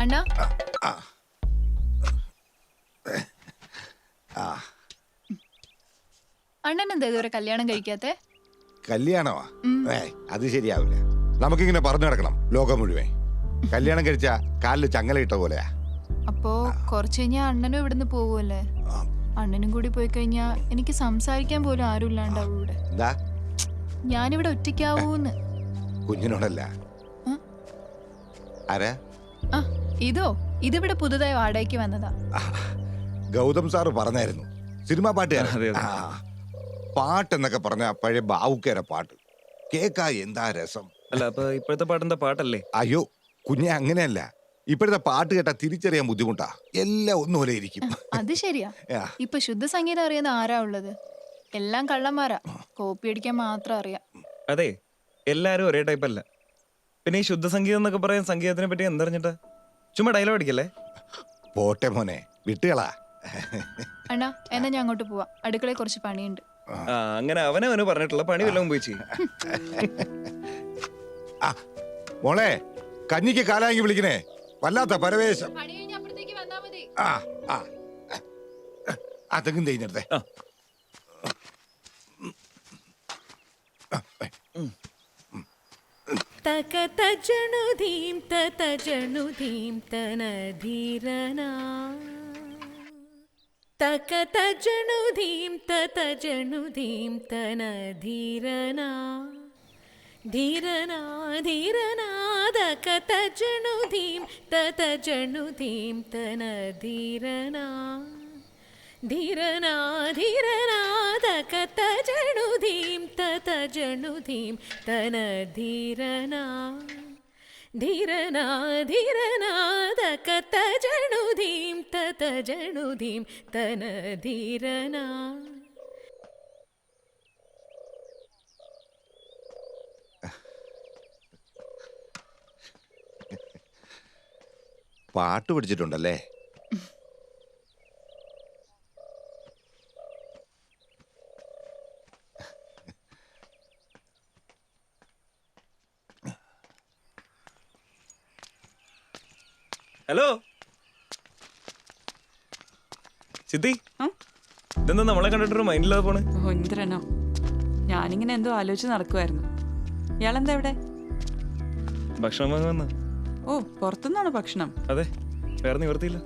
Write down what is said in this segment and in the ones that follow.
അണ്ണാ? അണ്ണൻ എന്താ ഇതുവരെ കല്യാണം കഴിക്കാത്തെ? കല്യാണമാ? ഏ അത് ശരിയാവില്ല. നമുക്കിങ്ങനെ പറഞ്ഞു നടക്കണം ലോകം മുഴുവൻ. കല്യാണം കഴിച്ച കാലിൽ ഇട്ട പോലെയാ. അപ്പോ കുറച്ച് കഴിഞ്ഞാ അണ്ണനും ഇവിടുന്ന് പോവുമല്ലേ? അണ്ണനും കൂടി പോയി കഴിഞ്ഞാ എനിക്ക് സംസാരിക്കാൻ പോലും ആരും ഇല്ലാണ്ടാവും ഇവിടെ. എന്താ? ഞാനിവിടെ ഒറ്റയ്ക്കാവൂന്ന്. കുഞ്ഞിനോടല്ല. ആരാ? ആ. ഇതോ ഇതിവിടെ പുതുതായി വാടകയ്ക്ക് വന്നതാ. ഗൗതം സാറ് പറഞ്ഞായിരുന്നു. സിനിമാ പാട്ട് പാട്ടെന്നൊക്കെ പറഞ്ഞ പഴയ ബാവുക്കേര പാട്ട്. കേക്കാ എന്താ രസം. അല്ല അപ്പൊ ഇപ്പോഴത്തെ പാട്ടെന്താ പാട്ടല്ലേ? അയ്യോ കുഞ്ഞെ അങ്ങനെയല്ല. ഇപ്പോഴത്തെ പാട്ട് കേട്ടാ തിരിച്ചറിയാൻ ബുദ്ധിമുട്ടാ. എല്ലാം ഒന്നുപോലെ ഇരിക്കും. അത് ശരിയാ. ഇപ്പൊ ശുദ്ധ സംഗീതം അറിയുന്ന ആരാ ഉള്ളത്? എല്ലാം കള്ളന്മാരാ. കോപ്പി അടിക്കാൻ മാത്രം അറിയാം. അതെ എല്ലാരും ഒരേ ടൈപ്പ് അല്ല. പിന്നെ ഈ ശുദ്ധ സംഗീതം എന്നൊക്കെ പറയാൻ സംഗീതത്തിനെ പറ്റി എന്തറിഞ്ഞിട്ടാ? ചുമ്മാ ഡയലോഗ് അടിക്കല്ലേ പോട്ടെ മോനെ വിട്ടുകളാ അണ്ണാ എന്നാ ഞാൻ അങ്ങോട്ട് പോവാ അടുക്കളയിൽ കുറച്ച് പണിയുണ്ട് ആ അവനെ അവനവന് പറഞ്ഞിട്ടുള്ള പണി വല്ലതും പോയി ചെയ്യും ആ മോളെ കഞ്ഞിക്ക് കാലാങ്കി വിളിക്കണേ വല്ലാത്ത പരവേശം പണി കഴിഞ്ഞ അപ്പുറത്തേക്ക് വന്നാ മതി ആ ആ അതെങ്കിലും തേഞ്ഞെടുത്തേ ആ. तकतजनुधीं ततजनुधीं तनधीरना। तकतजनुधीं ततजनुधीं तनधीरना। धीरना धीरनादकतजनुधीं ततजनुधीं तनधीरना। धीरना धीरना ജണുധീം തന ധീരനാ ധീരനാ ധീരനാ തകത ജണുധീം തത ജണുധീം തന ധീരനാ പാട്ട് പഠിച്ചിട്ടുണ്ടല്ലേ? ഹലോ? സിദ്ധി? ഇതെന്താ നമ്മളെ കണ്ടിട്ടൊരു മൈൻഡില്ലാതെ പോണ്? ഓ ഇന്ദ്രനോ. ഞാനിങ്ങനെ എന്തോ ആലോചിച്ച് നടക്കുമായിരുന്നു ഇയാളെന്താ ഇവിടെ? ഭക്ഷണം വാങ്ങി ഓ പുറത്തുനിന്നാണോ ഭക്ഷണം? അതെ വേറെ നിവർത്തിയില്ല.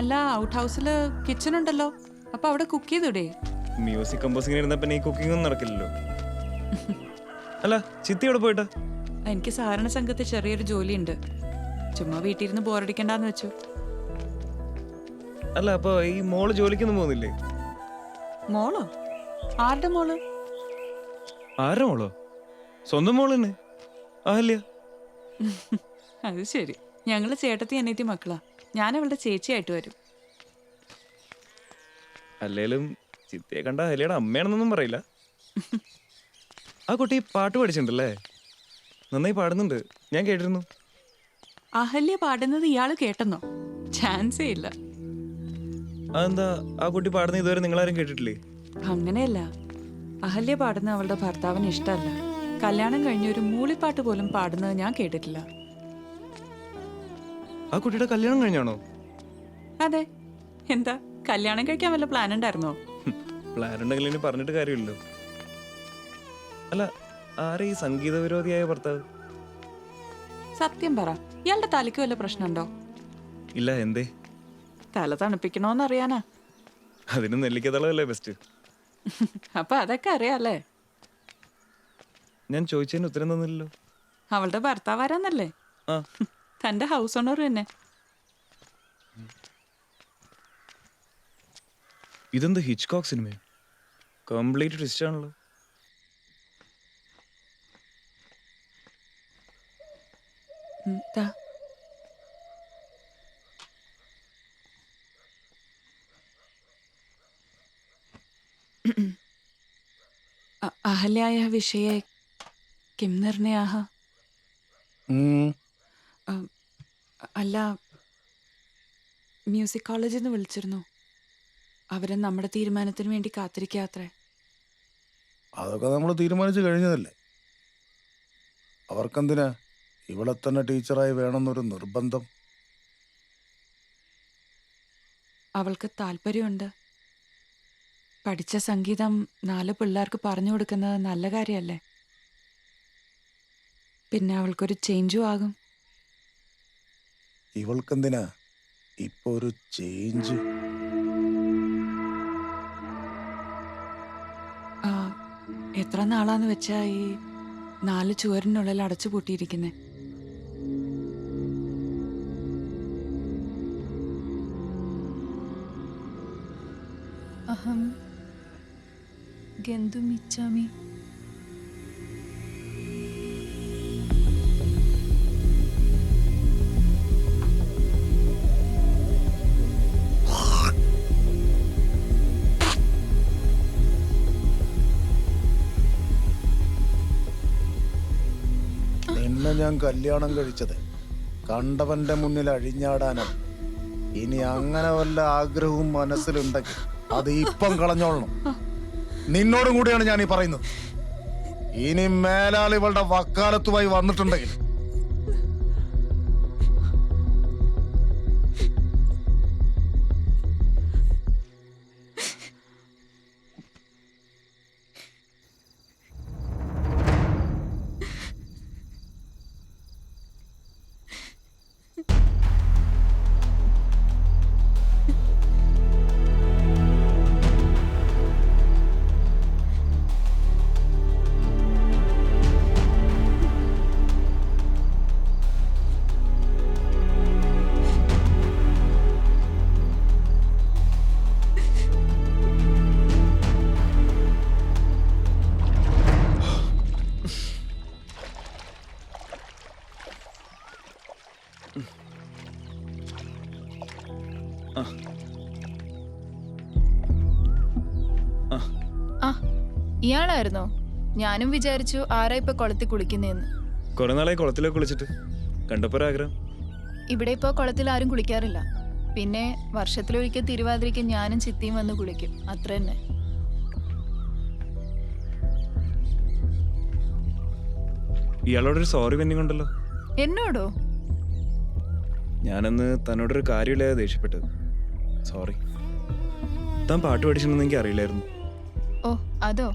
അല്ല ഔട്ട് ഹൗസിൽ കിച്ചൺ ഉണ്ടല്ലോ. അപ്പൊ അവിടെ കുക്ക് ചെയ്തൂടെ? മ്യൂസിക് കമ്പോസിംഗ് ഇരുന്ന പിന്നെ ഈ കുക്കിംഗ് ഒന്നും നടക്കില്ലല്ലോ. അല്ല ചിത്തി എവിടെ പോയിട്ടാ? എനിക്ക് സഹകരണ സംഘത്തിൽ ചെറിയൊരു ജോലിയുണ്ട്. ചുമ്മാ വീട്ടിരുന്ന് ബോറടിക്കണ്ടെന്ന് വെച്ചു. അല്ല അപ്പൊ ഈ മോൾ ജോലിക്കൊന്നും പോകുന്നില്ലേ? മോളോ? ആരുടെ മോൾ? ആരുടെ മോളോ? സ്വന്തം മോൾ തന്നെ അത് ശരി. ഞങ്ങൾ ചേട്ടത്തി അനിയത്തി മക്കളാ. ഞാൻ അവളുടെ ചേച്ചിയായിട്ട് വരും. അല്ലേലും ചിത്തിയെ കണ്ട അലിയുടെ അമ്മയാണെന്നൊന്നും പറയില്ല. ആ കുട്ടി പാട്ട് പഠിച്ചിട്ടുണ്ടല്ലേ? നന്നായി പാടുന്നുണ്ട്. ഞാൻ കേട്ടിരുന്നു. അഹല്യ പാടുന്നത് ഇയാൾ കേട്ടെന്നോ? ചാൻസേ ഇല്ല. അതെന്താ ആ കുട്ടി പാടുന്ന ഇതുവരെ നിങ്ങളാരും കേട്ടിട്ടില്ലേ? അങ്ങനെയല്ല. അഹല്യ പാടുന്ന അവളുടെ ഭർത്താവിന് ഇഷ്ടമല്ല. കല്യാണം കഴിഞ്ഞ ഒരു മൂളിപ്പാട്ട് പോലും പാടുന്നത് ഞാൻ കേട്ടിട്ടില്ല. ആ കുട്ടിയുടെ കല്യാണം കഴിഞ്ഞാണോ? അതെ. എന്താ കല്യാണം കഴിക്കാൻ വല്ല പ്ലാൻ ഉണ്ടായിരുന്നോ? പ്ലാൻ ഉണ്ടെങ്കിൽ ഇനി പറഞ്ഞിട്ട് കാര്യമില്ലല്ലോ. അല്ല ആരെ ഈ സംഗീത വിരോധിയായ ഭർത്താവ്? സത്യം പറ. ഇയാളുടെ തലയ്ക്ക് വല്ല പ്രശ്നമുണ്ടോ? ഇല്ല എന്തേ? തല തണുപ്പിക്കണോന്നറിയാനാ അതിന് നെല്ലിക്കതളല്ലേ ബെസ്റ്റ് അപ്പൊ അതൊക്കെ അറിയാല്ലേ? ഞാൻ ചോദിച്ചതിന് ഉത്തരം തന്നില്ലല്ലോ. അവളുടെ ഭർത്താവ് ആരാന്നല്ലേ ആ. തന്റെ ഹൗസ് ഓണർ തന്നെ. ഇതെന്ത് ഹിച്ച്കോക്ക് സിനിമ കംപ്ലീറ്റ് ട്വിസ്റ്റ് ആണല്ലോ. അ- അഹല്യായ വിഷയെ കിം നിർണയാഹ? അല്ല മ്യൂസിക് കോളേജിൽ നിന്ന് വിളിച്ചിരുന്നു. അവരെ നമ്മുടെ തീരുമാനത്തിന് വേണ്ടി കാത്തിരിക്കാത്രേ അതൊക്കെ നമ്മൾ തീരുമാനിച്ചു കഴിഞ്ഞതല്ലേ? അവർക്കെന്തിനാ? ഇവിടെ തന്നെ ടീച്ചറായി വേണമെന്നൊരു നിർബന്ധം. അവൾക്ക് താല്പര്യമുണ്ട്. പഠിച്ച സംഗീതം നാല് പിള്ളേർക്ക് പറഞ്ഞു കൊടുക്കുന്നത് നല്ല കാര്യമല്ലേ? പിന്നെ അവൾക്കൊരു ചേഞ്ചും ആകും. ഇവൾക്കെന്തിനാ? ഇപ്പൊ ഒരു ചേഞ്ച്. എത്ര നാളാന്ന് വെച്ചാ ഈ നാല് ചുവരിനുള്ളിൽ അടച്ചു പൂട്ടിയിരിക്കുന്നേ? അഹം ഗന്തുമിച്ഛാമി നിന്നെ ഞാൻ കല്യാണം കഴിച്ചത് കണ്ടവന്റെ മുന്നിൽ അഴിഞ്ഞാടാനാണ് ഇനി അങ്ങനെ വല്ല ആഗ്രഹവും മനസ്സിലുണ്ടെങ്കിൽ അത് ഇപ്പം കളഞ്ഞോളണം. നിന്നോടും കൂടിയാണ് ഞാൻ ഈ പറയുന്നത്. ഇനി മേലാൽ ഇവളുടെ വക്കാലത്തുമായി വന്നിട്ടുണ്ടെങ്കിൽ ഇയാളായിരുന്നോ? ഞാനും വിചാരിച്ചു ആരാ ഇപ്പൊ കുളത്തിൽ കുളിക്കുന്നേന്ന്. കുറെ നാളായി കുളത്തിലേ കുളിച്ചിട്ട്. കണ്ടപ്പോ ആഗ്രഹം. ഇവിടെ ഇപ്പോ കുളത്തിൽ ആരും കുളിക്കാറില്ല. പിന്നെ വർഷത്തിലൊരിക്കൽ തിരുവാതിരയ്ക്ക് ഞാനും ചിത്തിയും വന്ന് കുളിക്കും. അത്ര തന്നെ. ഇയാളോടൊരു സോറി പെൻഡിങ് ഉണ്ടല്ലോ. എന്നോടോ? ഞാനന്ന് തന്നോടൊരു കാര്യമില്ലാതെ ദേഷ്യപ്പെട്ടത്. സോറി താൻ പാട്ട് പഠിച്ചിട്ടുണ്ടെന്ന് എനിക്ക് അറിയില്ലായിരുന്നു ഓ അതോ?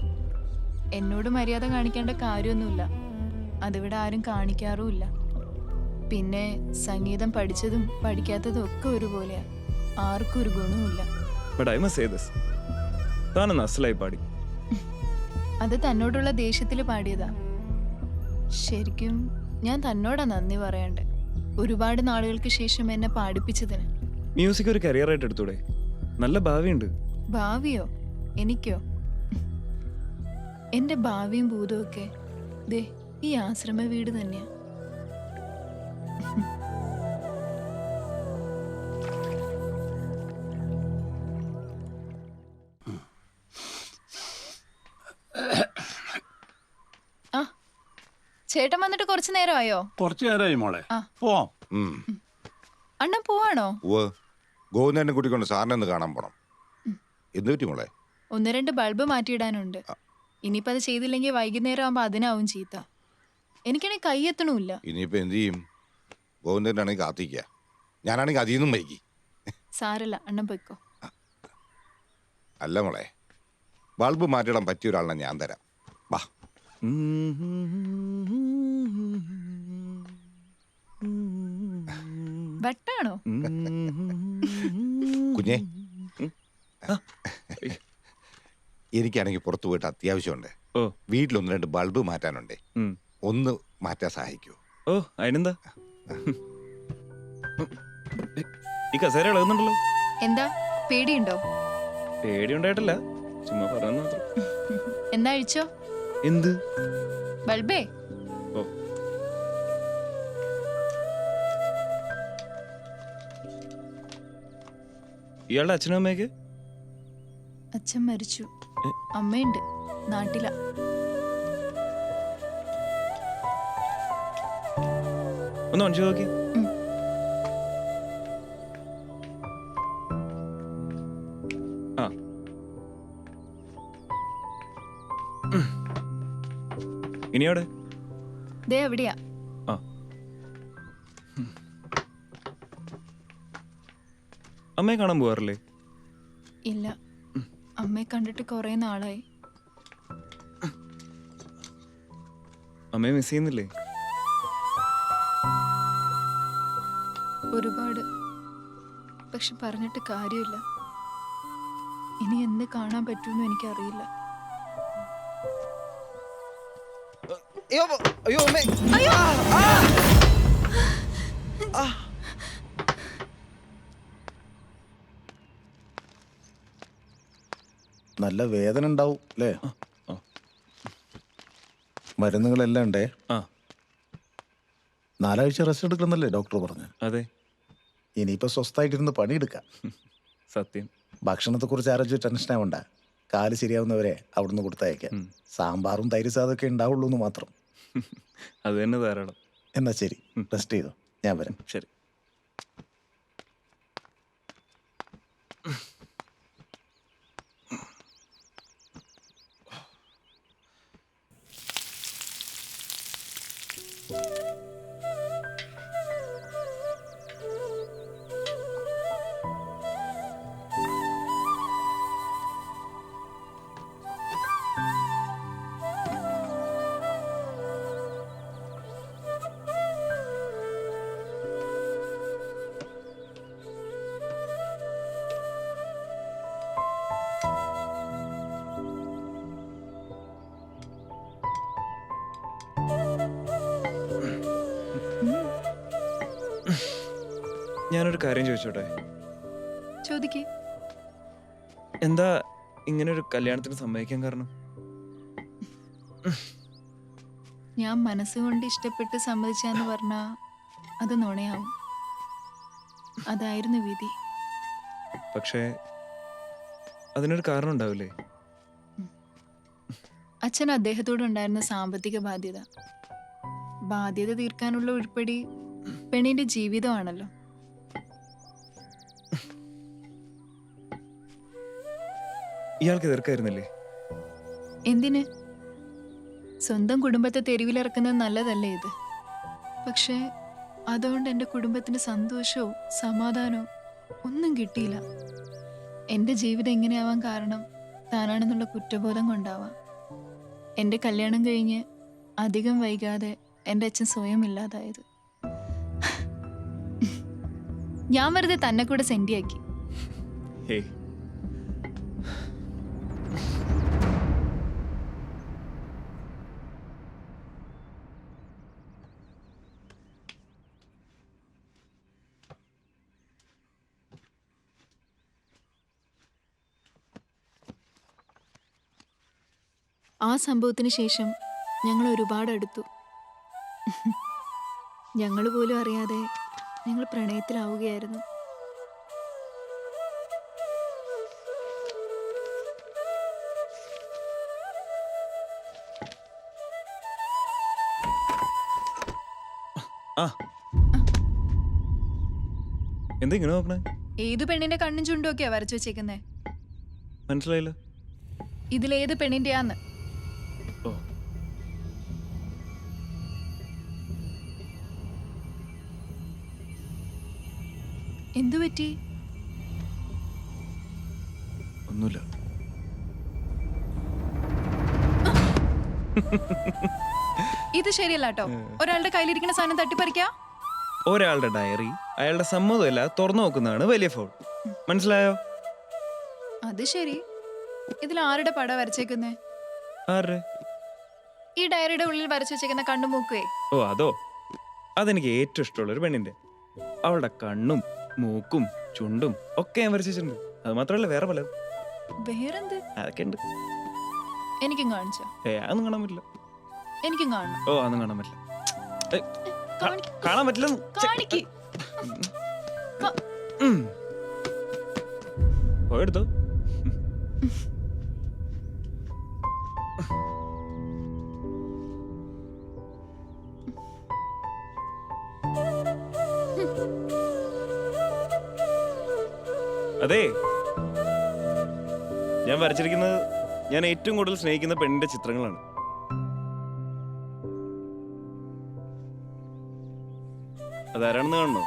എന്നോട് മര്യാദ കാണിക്കേണ്ട കാര്യമൊന്നുമില്ല. അതിവിടെ ആരും കാണിക്കാറുമില്ല. പിന്നെ സംഗീതം പഠിച്ചതും പഠിക്കാത്തതും ഒക്കെ ഒരുപോലെയാ. ആർക്കും ഒരു ഗുണവുമില്ല. അത് തന്നോടുള്ള ദേഷ്യത്തിൽ പാടിയതാ. ശരിക്കും ഞാൻ തന്നോടാ നന്ദി പറയണ്ടേ. ഒരുപാട് നാളുകൾക്ക് ശേഷം എന്നെ പാടിപ്പിച്ചതിന്. മ്യൂസിക് ഒരു കരിയറായിട്ട് എടുത്തൂടെ? നല്ല ഭാവിയുണ്ട്. ഭാവിയോ? എനിക്കോ? എന്റെ ഭാവിയും ഭൂതമൊക്കെ ദേ ഈ ആശ്രമ വീട് തന്നെയാ. ആ ചേട്ടൻ വന്നിട്ട് കുറച്ചു നേരമായോ? കുറച്ചു നേരമായി മോളെ. ആ. പോവാം അണ്ണൻ പോവാണോ? ഉവ്വ്. ഗോവിന്ദനെ കൂട്ടിക്കൊണ്ട് സാറിനെ ഒന്ന് കാണാൻ പോണം. എന്ത് പറ്റി മോളെ? ഒന്ന് രണ്ട് ബൾബ് മാറ്റിയിടാനുണ്ട്. ഇനിയിപ്പോൾ അത് ചെയ്തില്ലെങ്കിൽ വൈകുന്നേരം ആകുമ്പോൾ അതിനാവും ചീത്ത. എനിക്കാണെങ്കിൽ കൈയെത്തണമില്ല ഇനിയിപ്പോ എന്ത് ചെയ്യും? ഗോവിന്ദനാണെങ്കിൽ കാത്തിക്കുക ഞാനാണെങ്കിൽ അതിൽ നിന്നും വൈകി സാരല്ല അണ്ണൻ പൊയ്ക്കോ. അല്ല മോളെ ബൾബ് മാറ്റിടാൻ പറ്റിയ ഒരാളിനെ ഞാൻ തരാം. വാ. വെട്ടാണോ? കുഞ്ഞെ. എനിക്കാണെങ്കിൽ പുറത്തു പോയിട്ട് അത്യാവശ്യമുണ്ട്. ഓ. വീട്ടിൽ ഒന്ന് രണ്ട് ബൾബ് മാറ്റാനുണ്ട്. ഉം. ഒന്ന് മാറ്റാൻ സഹായിക്കൂ. ഓ അതിനെന്താ? ഈ കസേര ഇളകുന്നുണ്ടല്ലോ. എന്താ? പേടിയുണ്ടോ? പേടിയുണ്ടായിട്ടല്ല. ചുമ്മാ പറഞ്ഞു മാത്രം. എന്നാ അഴിച്ചോ എന്ത്? ബൾബേ? ഓ. ഇയാളുടെ അച്ഛനും അമ്മയൊക്കെ? അച്ഛൻ മരിച്ചു? അമ്മയുണ്ട്. നാട്ടില. ഒന്ന് മനുഷ്യ നോക്കി. ആ. ഇനി ദേ എവിടെയാ ആ. അമ്മയെ കാണാൻ പോവാറില്ലേ ഇല്ല. അമ്മയെ കണ്ടിട്ട് കുറെ നാളായി. അമ്മയെ മിസ് ചെയ്യുന്നില്ലേ? ഒരുപാട്. പക്ഷെ പറഞ്ഞിട്ട് കാര്യമില്ല. ഇനി എന്ത് കാണാൻ പറ്റുമെന്ന് എനിക്കറിയില്ല. അയ്യോ അയ്യോ അമ്മേ. നല്ല വേദന ഉണ്ടാവും അല്ലേ? മരുന്നുകളെല്ലാം ഉണ്ടേ? ആ. നാലാഴ്ച റെസ്റ്റ് എടുക്കണമെന്നല്ലേ ഡോക്ടർ പറഞ്ഞു? അതെ. ഇനിയിപ്പോൾ സ്വസ്ഥമായിട്ടിരുന്ന് പണിയെടുക്കാം. സത്യം. ഭക്ഷണത്തെ കുറിച്ച് ആരോഗ്യ ടെൻഷൻ ആവണ്ട. കാൽ ശരിയാവുന്നവരെ അവിടുന്ന് കൊടുത്തയക്കാം. സാമ്പാറും തൈര് സാധമൊക്കെ ഉണ്ടാവുള്ളൂ എന്ന് മാത്രം. അത് തന്നെ ധാരാളം. എന്നാ ശരി. റെസ്റ്റ് ചെയ്തോ. ഞാൻ വരാം. ശരി. 안녕. ഞാനൊരു കാര്യം ചോദിച്ചോട്ടെ? ചോദിക്കേ. എന്താ ഇങ്ങനെ ഒരു കല്യാണത്തിന് സമ്മതിക്കാൻ കാരണം? ഞാൻ മനസ്സുകൊണ്ട് ഇഷ്ടപ്പെട്ട് സമ്മതിച്ചാന്ന് പറഞ്ഞാ അത് നുണയാവും. അതായിരുന്നു വിധി. പക്ഷേ അതിനൊരു കാരണം ഉണ്ടാവില്ലേ? അച്ഛൻ അദ്ദേഹത്തോട് ഉണ്ടായിരുന്ന സാമ്പത്തിക ബാധ്യത. ബാധ്യത തീർക്കാനുള്ള ഉൾപ്പെടി പെണ്ണിന്റെ ജീവിതമാണല്ലോ. ഇയാൾക്ക് എതിർക്കായിരുന്നില്ലേ എന്തിന്? സ്വന്തം കുടുംബത്തെ തെരുവിലിറക്കുന്നത് നല്ലതല്ലേ ഇത്? പക്ഷേ അതുകൊണ്ട് എന്റെ കുടുംബത്തിന് സന്തോഷവും സമാധാനവും ഒന്നും കിട്ടിയില്ല. എന്റെ ജീവിതം എങ്ങനെയാവാൻ കാരണം താനാണെന്നുള്ള കുറ്റബോധം കൊണ്ടാവാം. എന്റെ കല്യാണം കഴിഞ്ഞ് അധികം വൈകാതെ എന്റെ അച്ഛൻ സ്വയം ഇല്ലാതായത്. ഞാൻ വെറുതെ തന്നെ കൂടെ സെന്റിയാക്കി ആ സംഭവത്തിന് ശേഷം ഞങ്ങൾ ഒരുപാട് അടുത്തു. ഞങ്ങൾ പോലും അറിയാതെ ഞങ്ങൾ പ്രണയത്തിലാവുകയായിരുന്നു. ആ. എന്താ ഇങ്ങനെ നോക്കണേ? ഏത് പെണ്ണിന്റെ കണ്ണും ചുണ്ടും ഒക്കെയാ വരച്ചു വെച്ചേക്കുന്നേ? മനസ്സിലായില്ല. ഇതിലേത് പെണ്ണിന്റെയാന്ന്? എന്തു പറ്റി ഒന്നുമില്ല. ഇത് ശരിയല്ല കേട്ടോ ഒരാളുടെ കയ്യിലിരിക്കുന്ന സാധനം തട്ടിപ്പറിക്കാ? ഒരാളുടെ ഡയറി അയാളുടെ സമ്മതമല്ല തുറന്നു നോക്കുന്നതാണ് വലിയ ഫോൾ മനസ്സിലായോ? അത് ശരി. ഇതിൽ ആരുടെ പട വരച്ചേക്കുന്നേ? ആരുടെ? ഈ ഡയറിയുടെ ഉള്ളിൽ വരച്ചു വെച്ചേക്കുന്ന കണ്ണുമൂക്കുവേ? ഓ അതോ? അതെനിക്ക് ഏറ്റവും ഇഷ്ടമുള്ള ഒരു പെണ്ണിന്റെ. അവളുടെ കണ്ണും മൂക്കും ചുണ്ടും ഒക്കെ ഞാൻ വരച്ചിട്ടുണ്ട്. അത് മാത്രമല്ല വേറെ പല. വേറെന്ത്? അതൊക്കെ ഉണ്ട്. എനിക്കും കാണിച്ചോ? ഏ അതൊന്നും കാണാൻ പറ്റില്ല. എനിക്കും കാണണം. ഓ അതൊന്നും കാണാൻ പറ്റില്ല. ഏയ്, കാ- കാണാൻ പറ്റില്ല കാണിക്ക്. ക- പോയെടുത്തോ. അതെ. ഞാൻ വരച്ചിരിക്കുന്നത് ഞാൻ ഏറ്റവും കൂടുതൽ സ്നേഹിക്കുന്ന പെണ്ണിന്റെ ചിത്രങ്ങളാണ്. അതാരാണെന്ന് കാണണോ?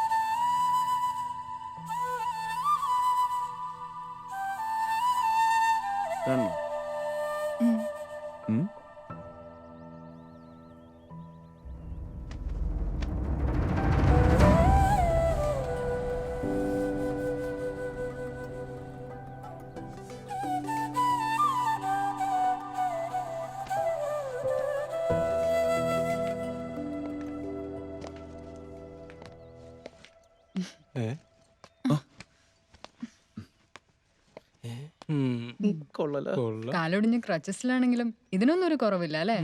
കൊള്ളല? കാലൊടിഞ്ഞ് ക്രച്ചസിലാണെങ്കിലും ഇതിനൊന്നും ഒരു കുറവില്ല അല്ലേ?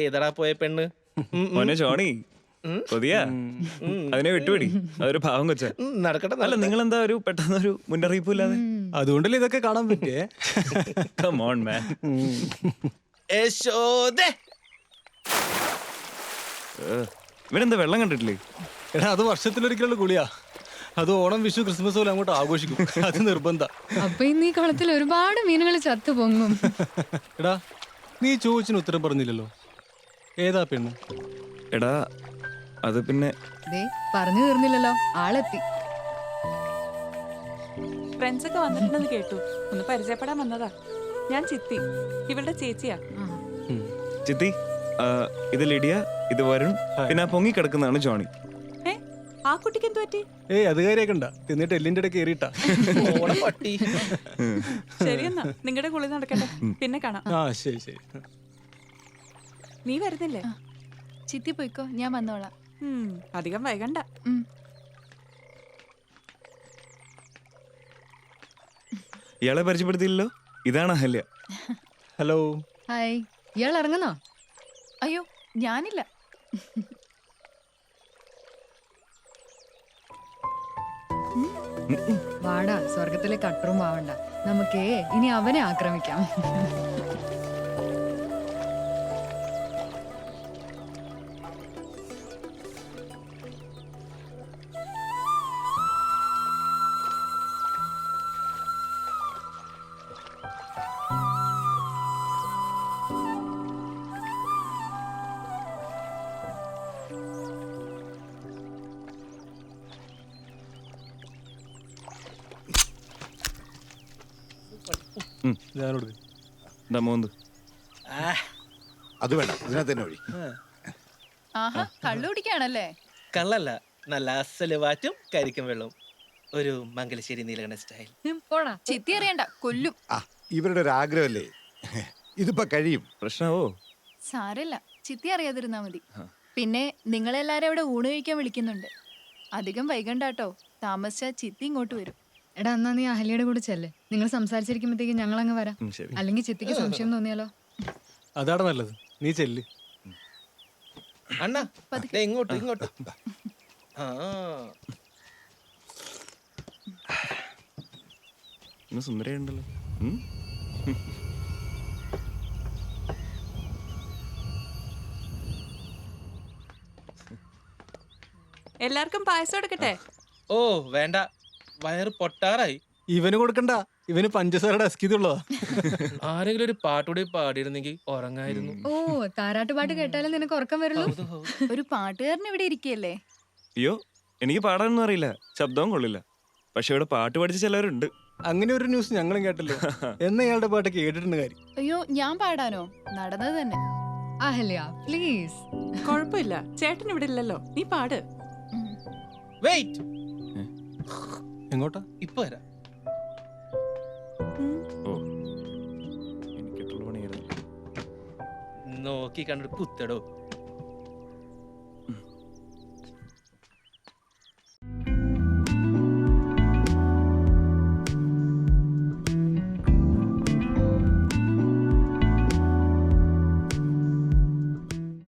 ഏതടാ പോയ പെണ്ണ്. മോനെ ജോണി. കൊതിയാ? അതിനെ വിട്ടുപിടി. അതൊരു ഭാവം കൊച്ച. നടക്കട്ടെ അല്ല നിങ്ങൾ എന്താ ഒരു പെട്ടെന്ന് ഒരു മുന്നറിയിപ്പ് ഇല്ലാതെ അതുകൊണ്ടല്ലേ ഇതൊക്കെ കാണാൻ പറ്റിയേ? Come മാൻ. ഇവനെന്താ വെള്ളം കണ്ടിട്ടില്ലേ? എടാ അത് വർഷത്തിലൊരിക്കലുള്ള കുളിയാ. അത് ഓണം വിഷു ക്രിസ്മസ് പോലെ അങ്ങോട്ട് ആഘോഷിക്കും. അത് നിർബന്ധ. അപ്പൊ ഇന്ന് ഈ കുളത്തിൽ ഒരുപാട് മീനുകൾ ചത്തു പൊങ്ങും. എടാ നീ ചോദിച്ചിന് ഉത്തരം പറഞ്ഞില്ലല്ലോ. ഏതാ പെണ്ണ്? എടാ അത് പിന്നെ ദേ പറഞ്ഞു തീർന്നില്ലല്ലോ. ആളെത്തി. ഫ്രണ്ട്സ് ഒക്കെ വന്നിട്ടുണ്ടെന്ന് കേട്ടു. ഒന്ന് പരിചയപ്പെടാൻ വന്നതാ. ഞാൻ ചിത്തി ഇവളുടെ ചേച്ചിയാ. ചിത്തി ആ, ഇത് ലിഡിയ ഇത് വരുൺ. പിന്നെ ആ പൊങ്ങി കിടക്കുന്നതാണ് ജോണി. ആ കുട്ടിക്ക് എന്തു പറ്റി? ഏയ് അത് കാര്യമൊക്കെ ഉണ്ടാ. എന്നിട്ട് എല്ലിന്റെ ഇടയ്ക്ക് കയറിയിട്ടാ. പട്ടി. ശരിയെന്നാ നിങ്ങളുടെ കുളി നടക്കട്ടെ. പിന്നെ കാണാം. ആ ശരി ശരി. നീ വരുന്നില്ലേ? ചിത്തി പോയിക്കോ ഞാൻ വന്നോളാം. ഉം, അധികം വൈകണ്ട. ഉം. ഇയാളെ പരിചയപ്പെടുത്തിയില്ലല്ലോ? ഇതാണ് അഹല്യ. ഹലോ ഹായ് ഇയാൾ ഇറങ്ങുന്നോ? അയ്യോ ഞാനില്ല. വാടാ സ്വർഗത്തിലെ കട്ടറും ആവണ്ട നമുക്കേ ഇനി അവനെ ആക്രമിക്കാം. എന്താ മോന്ത് അത് വേണ്ട ഇതിനകത്ത് തന്നെ ഒഴി ആഹാ കള്ളു കുടിക്കാണല്ലേ കള്ളല്ല നല്ല അസൽ വാറ്റും കരിക്കും വെള്ളവും. ഒരു മംഗലശ്ശേരി നീലകണ്ഠ സ്റ്റൈൽ പോടാ. ചിത്തി അറിയണ്ട കൊല്ലും. ആ ഇവരുടെ ഒരു ആഗ്രഹമല്ലേ? ഇതിപ്പോ കഴിയും. പ്രശ്നമോ? സാരല്ല ചിത്തി അറിയാതിരുന്നാ മതി. പിന്നെ നിങ്ങളെല്ലാരും അവിടെ ഊണ് കഴിക്കാൻ വിളിക്കുന്നുണ്ട്. അധികം വൈകണ്ടാട്ടോ താമസിച്ചാ ചിത്തി ഇങ്ങോട്ട് വരും. എടാ എന്നാ നീ അഹല്യയുടെ കൂടെ ചെല്ലേ. നിങ്ങൾ സംസാരിച്ചിരിക്കുമ്പോഴത്തേക്ക് ഞങ്ങൾ അങ്ങ് വരാം. ഉം, ശരി. അല്ലെങ്കിൽ ചിത്തിക്ക് സംശയം തോന്നിയാലോ? അതാണ് നല്ലത്. നീ ചെല്ല്. അണ്ണാ ദേ ഇങ്ങോട്ട് ഇങ്ങോട്ട്. ആ. ഇന്ന് സുന്ദരയുണ്ടല്ലോ. ഉം? എല്ലാവർക്കും പായസം എടുക്കട്ടെ? ഓ വേണ്ട. വയറ് പൊട്ടാറായി. ഇവന് കൊടുക്കണ്ട. ഇവന് പഞ്ചസാരയുടെ അസ്കിതുള്ളതാ ആരെങ്കിലും ഒരു പാട്ടുകൂടി പാടിയിരുന്നെങ്കിൽ ഉറങ്ങായിരുന്നു. ഓ താരാട്ട് പാട്ട് കേട്ടാലും നിനക്ക് ഉറക്കം വരുള്ളൂ. ഒരു പാട്ടുകാരൻ ഇവിടെ ഇരിക്കല്ലേ അയ്യോ എനിക്ക് പാടാനൊന്നും അറിയില്ല. ശബ്ദവും കൊള്ളില്ല. പക്ഷെ ഇവിടെ പാട്ട് പഠിച്ച ചിലവരുണ്ട്. അങ്ങനെ ഒരു ന്യൂസ് ഞങ്ങളും കേട്ടല്ലോ. എന്ന ഇയാളുടെ പാട്ട് കേട്ടിട്ടുണ്ട് കാര്യം. അയ്യോ ഞാൻ പാടാനോ? നടന്നത് തന്നെ. അഹല്യ പ്ലീസ് കുഴപ്പമില്ല. ചേട്ടൻ ഇവിടെ ഇല്ലല്ലോ. നീ പാട്. വെയിറ്റ് എങ്ങോട്ടാ? ഇപ്പൊ വരാം. നോക്കി കണ്ടിട്ട് കുത്തടോ.